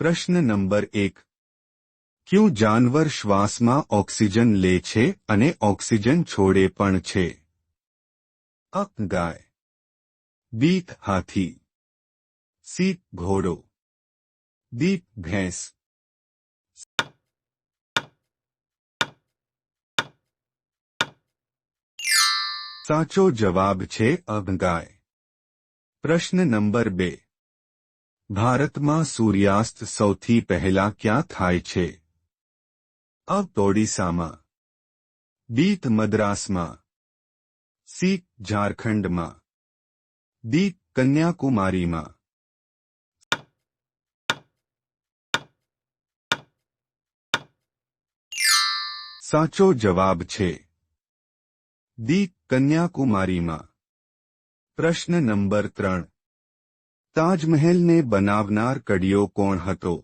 પ્રશ્ન નંબર એક ક્યું જાનવર શ્વાસમાં ઓક્સિજન લે છે અને ઓક્સિજન છોડે પણ છે અ ગાય બી હાથી સી ઘોડો દીપ ભેંસ સાચો જવાબ છે અભ પ્રશ્ન નંબર બે ભારતમાં સૂર્યાસ્ત સૌથી પહેલા ક્યાં થાય છે અ ઓડિશામાં બીત મદ્રાસમાં સી ઝારખંડમાં દી કન્યાકુમારીમાં સાચો જવાબ છે દી કન્યાકુમારીમાં પ્રશ્ન નંબર ત્રણ ताजमहल ने बनावનાર કડીઓ કોણ હતો?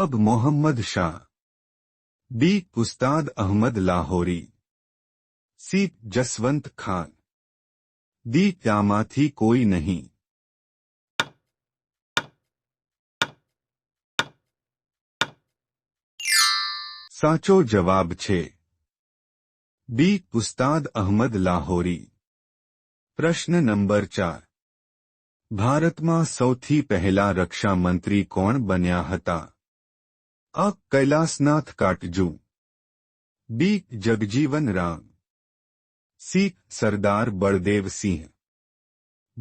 અબ Mohammad Shah B Ustad Ahmad Lahori C Jaswant Khan D ક્યાંમાંથી કોઈ નહીં સાચો જવાબ છે બી ઉસ્તાદ અહમદ લાહોરી પ્રશ્ન નંબર 4 भारत में सौ पहला रक्षा मंत्री कोण बनया था A Kailashnath Katju B Jagjivan Ram C Sardar Baldev Singh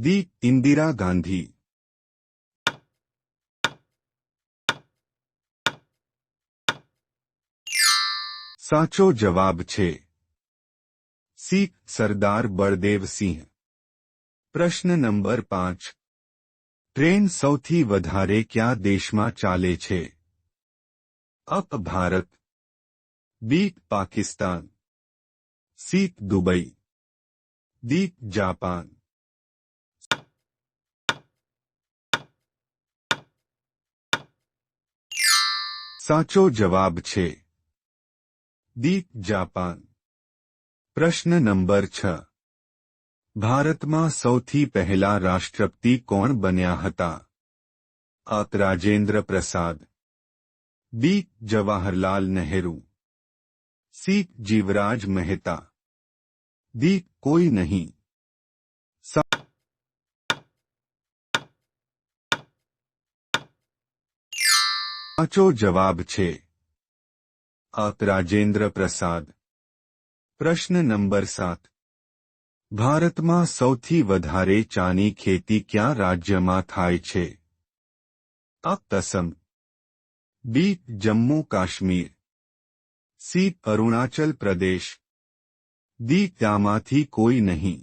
D Indira Gandhi साचो जवाब छे सी सरदार बलदेव सिंह प्रश्न नंबर पांच ट्रेन सौथी वधारे क्या देश में चाले छे अप भारत बीत पाकिस्तान सीत दुबई दीप जापान साचो जवाब छे दीप जापान प्रश्न नंबर छह भारत में सौथी पहला राष्ट्रपति कौन बनया था आप Rajendra Prasad B Jawaharlal Nehru C Jivraj Mehta D कोई नहीं पांचो जवाब छे आप राजेंद्र प्रसाद प्रश्न नंबर सात भारत में सौथी वधारे चानी खेती क्या राज्य में थाय छे B Jammu Kashmir C Arunachal Pradesh D त्यामा कोई नहीं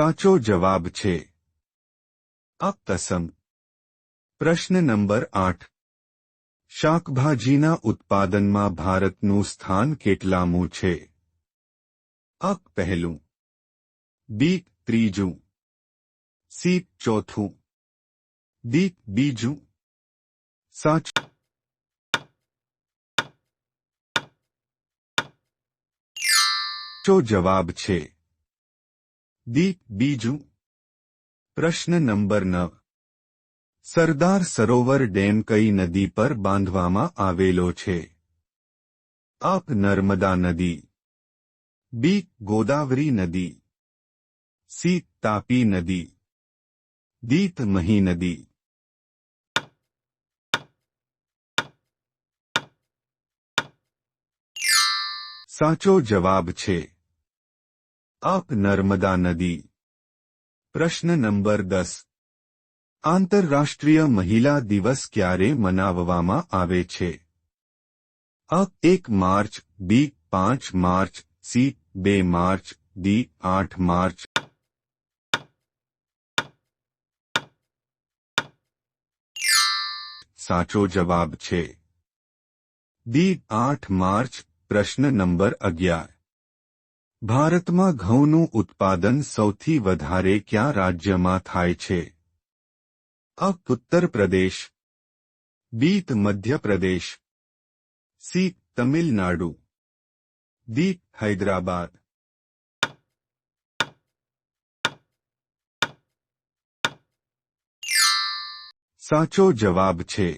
साचो जवाब छे असम प्रश्न नंबर आठ શાકભાજીના ઉત્પાદનમાં ભારતનું સ્થાન કેટલામું છે અક પહેલું બીક ત્રીજું સીપ ચોથું દીક બીજું સાચ ચો જવાબ છે દીક બીજું પ્રશ્ન નંબર નવ सरदार सरोवर डेम कई नदी पर बांधवामा आवेलो छे। आप नर्मदा नदी बी गोदावरी नदी सी तापी नदी दीत मही नदी साचो जवाब छे। आप नर्मदा नदी प्रश्न नंबर दस આંતરરાષ્ટ્રીય મહિલા દિવસ ક્યારે મનાવવામાં આવે છે અ એક માર્ચ બી પાંચ માર્ચ સી બે માર્ચ ડી આઠ માર્ચ સાચો જવાબ છે દી આઠ માર્ચ પ્રશ્ન નંબર અગિયાર ભારતમાં ઘઉંનું ઉત્પાદન સૌથી વધારે ક્યાં રાજ્યમાં થાય છે A Uttar Pradesh B Madhya Pradesh C Tamil Nadu D Hyderabad સાચો જવાબ છે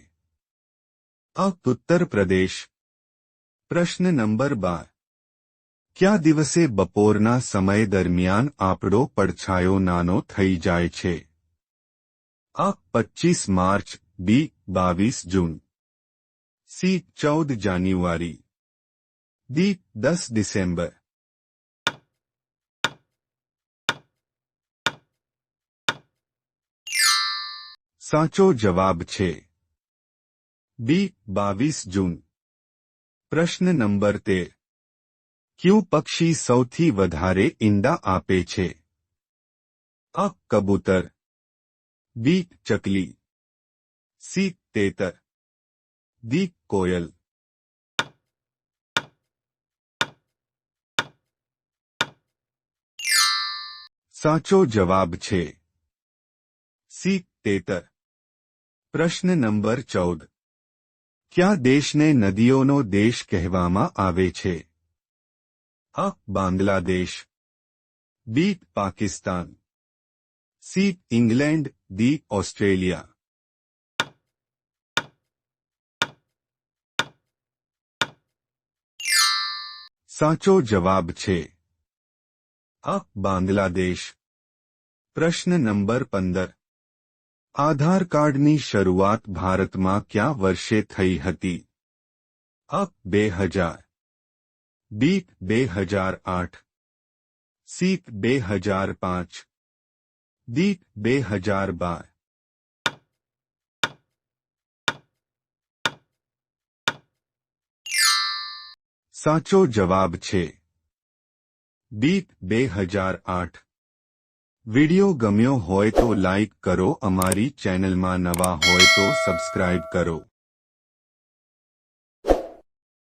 અ ઉત્તર પ્રદેશ પ્રશ્ન નંબર 12 ક્યા દિવસે બપોરના સમય દરમિયાન આપડો પડછાયો નાનો થઈ જાય છે અ પચીસ માર્ચ બી બાવીસ જૂન સી ચૌદ જાન્યુઆરી ડી દસ ડિસેમ્બર સાચો જવાબ છે બી બાવીસ જૂન પ્રશ્ન નંબર તેર કયું પક્ષી સૌથી વધારે ઈંડા આપે છે આ કબૂતર बी चकली सी तेतर दी कोयल साचो जवाब छे सी तेतर प्रश्न नंबर चौद क्या देश ने नदियों देश कहवामा आवे छे A Bangladesh B Pakistan C England D Australia साचो जवाब छे अब बांग्लादेश प्रश्न नंबर पंदर आधार कार्ड की शुरुआत भारत में क्या वर्षे थी हती? अप बे हजार बीप बे हजार आठ सीप बे हजार पांच દીપ બે હજાર બાર સાચો જવાબ છે દીપ બે હજાર આઠ વિડીયો ગમ્યો હોય તો લાઇક કરો અમારી ચેનલમાં નવા હોય તો સબસ્ક્રાઇબ કરો